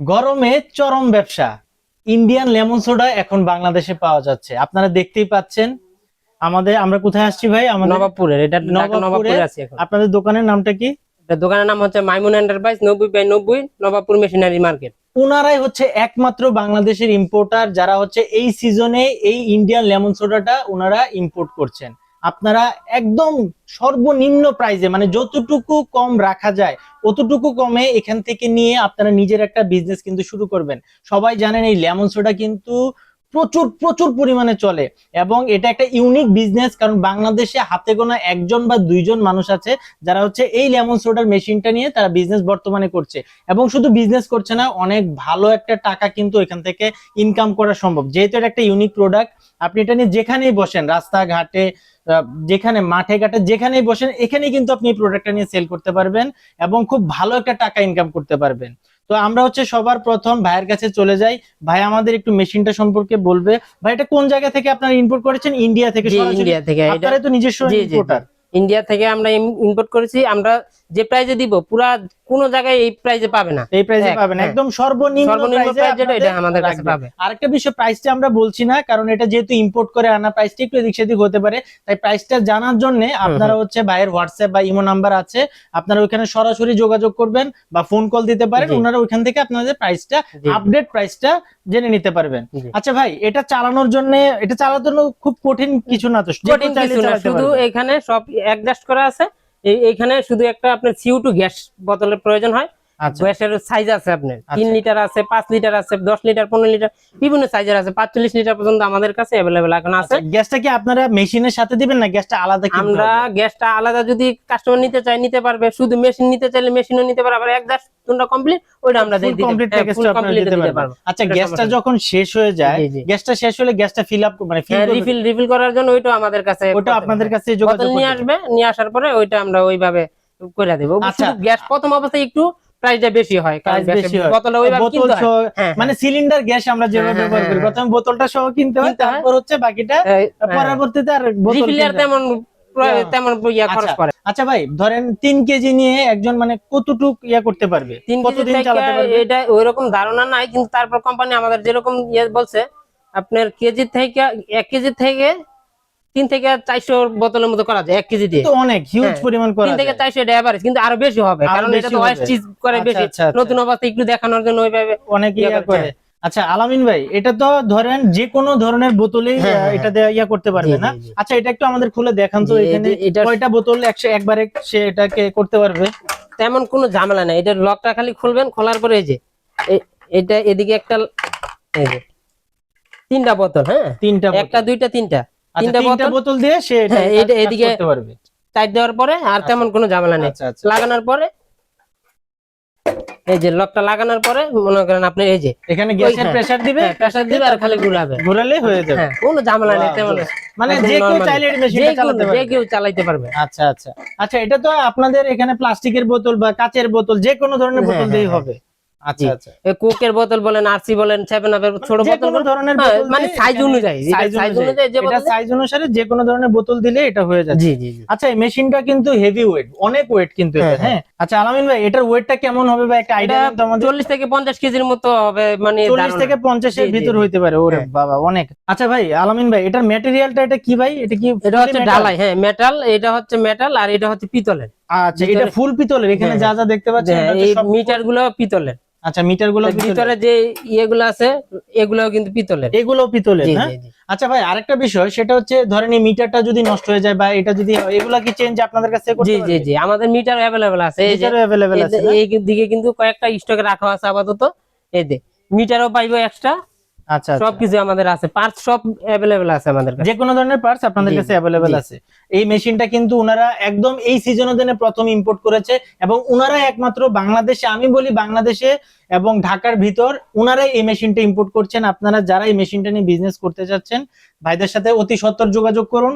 গরমে চরম ব্যবসা। ইন্ডিয়ান লেমন সোডা এখন বাংলাদেশে পাওয়া যাচ্ছে। আপনারা দেখতেই পাচ্ছেন। আমাদের আমরা কোথায় আসছি ভাই? আমাদের নবাবপুরের এটা নবাবপুরে? আছে এখন। আপনাদের দোকানের নামটা কি? এটা দোকানের নাম হচ্ছে মাইমুন এন্টারপ্রাইজ নব্বই বাই নব্বই নবাবপুর মেশিনারি মার্কেট। ওনারাই হচ্ছে একমাত্র বাংলাদেশের ইম্পোর্টার যারা হচ্ছে এই সিজনে এই ইন্ডিয়ান লেমন সোডাটা ওনারা ইম্পোর্ট করছেন। আপনারা একদম সর্বনিম্ন প্রাইজে মানে যতটুকু কম রাখা যায়, অতটুকু কমে এখান থেকে নিয়ে আপনারা নিজের একটা বিজনেস কিন্তু শুরু করবেন। সবাই জানেন এই লেমন সোডা কিন্তু প্রচুর প্রচুর পরিমাণে চলে। এবং এটা একটা ইউনিক বিজনেস কারণ বাংলাদেশে হাতে গোনা একজন বা দুইজন মানুষ আছে, যারা হচ্ছে এই লেমন সোডার মেশিনটা নিয়ে তারা বিজনেস বর্তমানে করছে। এবং শুধু বিজনেস করছে না, অনেক ভালো একটা টাকা কিন্তু এখান থেকে ইনকাম করা সম্ভব। যেহেতু এটা একটা ইউনিক প্রোডাক্ট আপনি এটা নিয়ে যেখানেই বসেন, রাস্তাঘাটে যেখানে, মাঠে ঘাটে, যেখানেই বসেন, এখানেই কিন্তু আপনি এই প্রোডাক্টটা নিয়ে সেল করতে পারবেন এবং খুব ভালো একটা টাকা ইনকাম করতে পারবেন। তো আমরা হচ্ছে সবার প্রথম ভাইয়ের কাছে চলে যাই। ভাই আমাদের একটু মেশিনটা সম্পর্কে বলবে। ভাই এটা কোন জায়গা থেকে আপনারা ইম্পোর্ট করেছেন? ইন্ডিয়া থেকে? ইন্ডিয়া থেকে। এটা আপনারা তো নিজস্ব। ইম্পোর্টার ইন্ডিয়া থেকে আমরা ইম্পোর্ট করেছি আমরা যে প্রাইজে দিব পুরা কোন জায়গায় এই প্রাইজে পাবে না। এই প্রাইসে এক, পাবেন হ্যাঁ। একদম সর্বনিম্ন সর্বনিম্ন প্রাইসে প্রাইস যেটা এটা আমাদের কাছে পাবে। আরেকটা বিষয় প্রাইসটা আমরা বলছি না কারণ এটা যেহেতু ইম্পোর্ট করে আনা প্রাইসটা একটু এদিক সেদিক হতে পারে। তাই প্রাইসটা জানার জন্য আপনারা হচ্ছে ভাইয়ের হোয়াটসঅ্যাপ বা ইমো নাম্বার আছে। আপনারা ওইখানে সরাসরি যোগাযোগ করবেন বা ফোন কল দিতে পারেন। ওনারা ওইখান থেকে আপনাদের প্রাইসটা। আপডেট প্রাইসটা জেনে নিতে পারবেন। আচ্ছা ভাই এটা চালানোর জন্য এটা চালানোর জন্য খুব কঠিন কিছু না তো না শুধু এখানে সব অ্যাডজাস্ট করা আছে। এইখানে শুধু একটা আপনার সিউ টু গ্যাস বোতলের প্রয়োজন হয়। গ্যাসের সাইজ আছে আপনার। তিন আচ্ছা। লিটার আছে পাঁচ লিটার আছে দশ লিটার পনেরো লিটার বিভিন্ন সাইজের আছে। পাঁচচল্লিশ লিটার পর্যন্ত আমাদের কাছে অ্যাভেলেবেল এখন আছে। আচ্ছা, গ্যাসটা কি আপনারা মেশিনের সাথে দিবেন না গ্যাসটা আলাদা আমরা গ্যাসটা আলাদা যদি কাস্টমার নিতে চায় নিতে পারবে। শুধু মেশিন নিতে চাইলে মেশিনও নিতে পারবে আবার এক গ্যাস তোমরা কমপ্লিট ওইটা আমরা আপনারা দিতে। আচ্ছা গ্যাসটা যখন শেষ হয়ে যায়। গ্যাসটা শেষ হলে গ্যাসটা ফিল আপ মানে রিফিল রিফিল করার জন্য ওইটা আমাদের কাছে ওটা আপনাদের কাছে যোগাযোগ নিয়ে আসবে নিয়ে আসার পরে ওইটা আমরা ওইভাবে করে দেবো। আচ্ছা। গ্যাস প্রথম অবস্থায় একটু প্রাইসটা বেশি হয় কারণ। বোতলে হয়। মানে সিলিন্ডার গ্যাস আমরা যেভাবে হ্যাঁ, ব্যবহার করি। হ্যাঁ, প্রথমে বোতলটা সহ কিনতে হয় তারপর হচ্ছে বাকিটা পরবর্তীতে আর বোতল। তেমন প্র-। তেমন ইয়া খরচ আচ্ছা, করে। আচ্ছা ভাই ধরেন তিন কেজি নিয়ে একজন মানে কতটুক ইয়া করতে পারবে? তিন কতদিন থেকে চালাতে পারবে? এটা ওইরকম ধারণা নাই কিন্তু তারপর কোম্পানি আমাদের যেরকম ইয়ে বলছে আপনার কেজি থেকে এক কেজি থেকে তিন থেকে চারশো বোতলের মতো করা যায় এক কেজি দিয়ে। তো অনেক হিউজ হ্যাঁ, পরিমাণ করা তিন থেকে চারশো এটা average, কিন্তু আরও বেশি হবে কারণ এটা তো ওয়েস্ট চিজ করে আচ্ছা, বেশি। আচ্ছা, আচ্ছা। নতুন অবস্থা একটু দেখানোর জন্য ওইভাবে অনেক ইয়া করে, আচ্ছা আলামিন ভাই এটা তো ধরেন যে কোনো ধরনের বোতলেই হ্যাঁ, হ্যাঁ, এটা দিয়ে ইয়া করতে পারবে না। আচ্ছা এটা একটু আমাদের খুলে দেখান তো এখানে। কয়টা বোতল একশো একবারে সে এটাকে করতে পারবে? তেমন কোনো ঝামেলা নাই এটা লকটা খালি খুলবেন খোলার পরে এই যে এটা এদিকে একটা এই যে তিনটা বোতল হ্যাঁ? তিনটা একটা দুইটা তিনটা। তিনটা তিনটা বোতল? দিয়ে সে এটা হ্যাঁ, এদিকে- করতে পারবে। টাইট দেওয়ার পরে আর তেমন কোনো ঝামেলা নেই। আচ্ছা আচ্ছা। লাগানোর পরে এই যে লকটা লাগানোর পরে মনে করেন আপনি এই যে এখানে গ্যাসের হ্যাঁ, প্রেসার দিবে প্রেসার দিবে আর খালি ঘুরাবে। ঘোরালে হয়ে যাবে। হ্যাঁ কোনো ঝামেলা নেই তেমন মানে যে কেউ চাইলে এই মেশিনটা চালাতে যে কেউ চালাইতে পারবে। আচ্ছা আচ্ছা। আচ্ছা এটা তো আপনাদের এখানে প্লাস্টিকের বোতল বা কাচের বোতল যে কোনো ধরনের হ্যাঁ, বোতল দিয়ে হ্যাঁ। হবে। আচ্ছা। আচ্ছা। কোকের বোতল বলেন আরসি বলেন সেভেন আপের ছোট যে বোতল ধরনের হ্যাঁ, মানে সাইজ অনুযায়ী সাইজ অনুযায়ী। অনুযায়ী যে এটা সাইজ অনুসারে যে কোনো ধরনের বোতল দিলে এটা হয়ে যাচ্ছে। জি জি আচ্ছা এই মেশিনটা কিন্তু হেভি ওয়েট অনেক ওয়েট কিন্তু এটা হ্যাঁ, হ্যাঁ। আচ্ছা আলামিন ভাই এটার ওয়েটটা কেমন হবে বা একটা আইডিয়া আমাদের। চল্লিশ থেকে পঞ্চাশ কেজির মতো হবে মানে চল্লিশ ধারণা। থেকে পঞ্চাশের জি, জি, ভিতর হইতে পারে ওরে হ্যাঁ। বাবা অনেক। আচ্ছা ভাই আলামিন ভাই এটার ম্যাটেরিয়ালটা এটা কি ভাই? এটা কি এটা হচ্ছে? ঢালাই হ্যাঁ মেটাল এটা হচ্ছে মেটাল আর এটা হচ্ছে পিতলের। আচ্ছা এটা ফুল পিতলের এখানে হ্যাঁ, যা যা দেখতে পাচ্ছেন হ্যাঁ, এই মিটারগুলো পিতলের। আচ্ছা মিটার গুলো ভিতরে যে ইয়েগুলো আছে এগুলোও কিন্তু পিতলের এগুলো পিতলের জি, হ্যাঁ জি, জি। আচ্ছা ভাই আরেকটা বিষয় সেটা হচ্ছে ধরেন এই মিটারটা যদি নষ্ট হয়ে যায় বা এটা যদি হয়, এগুলা কি চেঞ্জ আপনাদের কাছে করতে জি জি জি আমাদের মিটার অ্যাভেলেবেল আছে এই যে মিটারও अवेलेबल আছে না? এই দিকে কিন্তু কয়েকটা স্টকে রাখা আছে আপাতত এই যে মিটারও পাইবো এক্সট্রা আচ্ছা আচ্ছা। সবকিছু আমাদের আছে পার্টস সব আছে আমাদের কাছে। যে কোনো ধরনের পার্টস আপনাদের কাছে আছে। এই মেশিনটা কিন্তু ওনারা একদম এই সিজনের জন্য প্রথম ইম্পোর্ট করেছে এবং ওনারা একমাত্র বাংলাদেশে আমি বলি বাংলাদেশে এবং ঢাকার ভিতর উনারা এই মেশিনটা ইম্পোর্ট করছেন। আপনারা যারা এই মেশিনটা নিয়ে বিজনেস করতে চাচ্ছেন ভাইদের সাথে অতি সত্তর যোগাযোগ করুন।